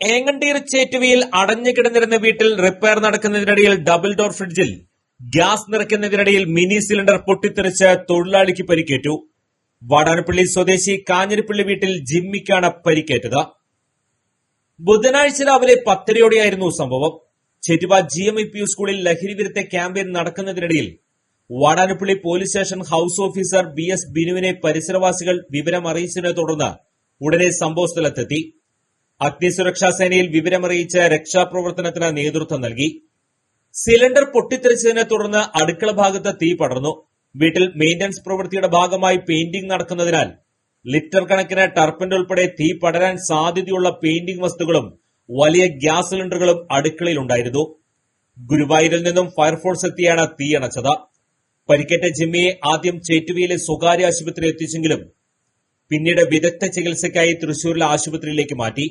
ഏങ്ങണ്ടീർ ചേറ്റുവിയിൽ അടഞ്ഞു കിടന്നിരുന്ന വീട്ടിൽ റിപ്പയർ നടക്കുന്നതിനിടയിൽ ഡബിൾ ഡോർ ഫ്രിഡ്ജിൽ ഗ്യാസ് നിറയ്ക്കുന്നതിനിടയിൽ മിനി സിലിണ്ടർ പൊട്ടിത്തെറിച്ച് തൊഴിലാളിക്ക് പരിക്കേറ്റു. വാടാനപ്പള്ളി സ്വദേശി കാഞ്ഞിരപ്പള്ളി വീട്ടിൽ ജിമ്മിക്കാണ് പരിക്കേറ്റത്. ബുധനാഴ്ച രാവിലെ പത്തരയോടെയായിരുന്നു സംഭവം. Chettuva G M I P U സ്കൂളിൽ ലഹരി വിരുദ്ധ campaign നടക്കുന്നതിനിടയിൽ Vadanappally police station house officer B S ബിനുവിനെ പരിസരവാസികൾ വിവരം അറിയിച്ചതിനെ തുടർന്ന് ഉടനെ സംഭവസ്ഥലത്തെത്തി. അഗ്നിസുരക്ഷാ സേനയിൽ വിവരമറിയിച്ച് രക്ഷാപ്രവർത്തനത്തിന് നേതൃത്വം നൽകി. സിലിണ്ടർ പൊട്ടിത്തെറിച്ചതിനെ തുടർന്ന് അടുക്കള ഭാഗത്ത് തീ പടർന്നു. വീട്ടിൽ മെയിന്റനൻസ് പ്രവൃത്തിയുടെ ഭാഗമായി പെയിന്റിംഗ് നടക്കുന്നതിനാൽ ലിറ്റർ കണക്കിന് ടർപ്പിന്റെ ഉൾപ്പെടെ തീ പടരാൻ സാധ്യതയുള്ള പെയിന്റിംഗ് വസ്തുക്കളും വലിയ ഗ്യാസ് സിലിണ്ടറുകളും അടുക്കളയിലുണ്ടായിരുന്നു ഗുരുവായൂരിൽ നിന്നും ഫയർഫോഴ്സ് എത്തിയാണ് തീയണച്ചത് പരിക്കേറ്റ ജിമ്മിയെ ആദ്യം ചേറ്റുവയിലെ സ്വകാര്യ ആശുപത്രിയിൽ എത്തിച്ചെങ്കിലും പിന്നീട് വിദഗ്ധ ചികിത്സയ്ക്കായി തൃശൂരിലെ ആശുപത്രിയിലേക്ക് മാറ്റി.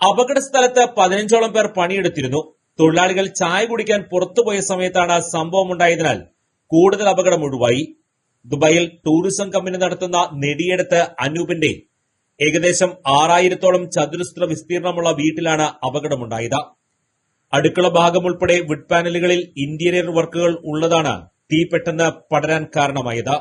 അപകട സ്ഥലത്ത് പതിനഞ്ചോളം പേർ പണിയെടുത്തിരുന്നു. തൊഴിലാളികൾ ചായ കുടിക്കാൻ പുറത്തുപോയ സമയത്താണ് സംഭവം ഉണ്ടായതിനാൽ കൂടുതൽ അപകടം ഒഴിവായി. ദുബായിൽ ടൂറിസം കമ്പനി നടത്തുന്ന നെടിയെടുത്ത് അനൂപിന്റെ ഏകദേശം ആറായിരത്തോളം ചതുരശ്ര വിസ്തീർണമുള്ള വീട്ടിലാണ് അപകടമുണ്ടായത്. അടുക്കള ഭാഗം ഉൾപ്പെടെ വിഡ് പാനലുകളിൽ ഇന്റീരിയർ വർക്കുകൾ ഉള്ളതാണ് തീ പെട്ടെന്ന് പടരാൻ കാരണമായത്.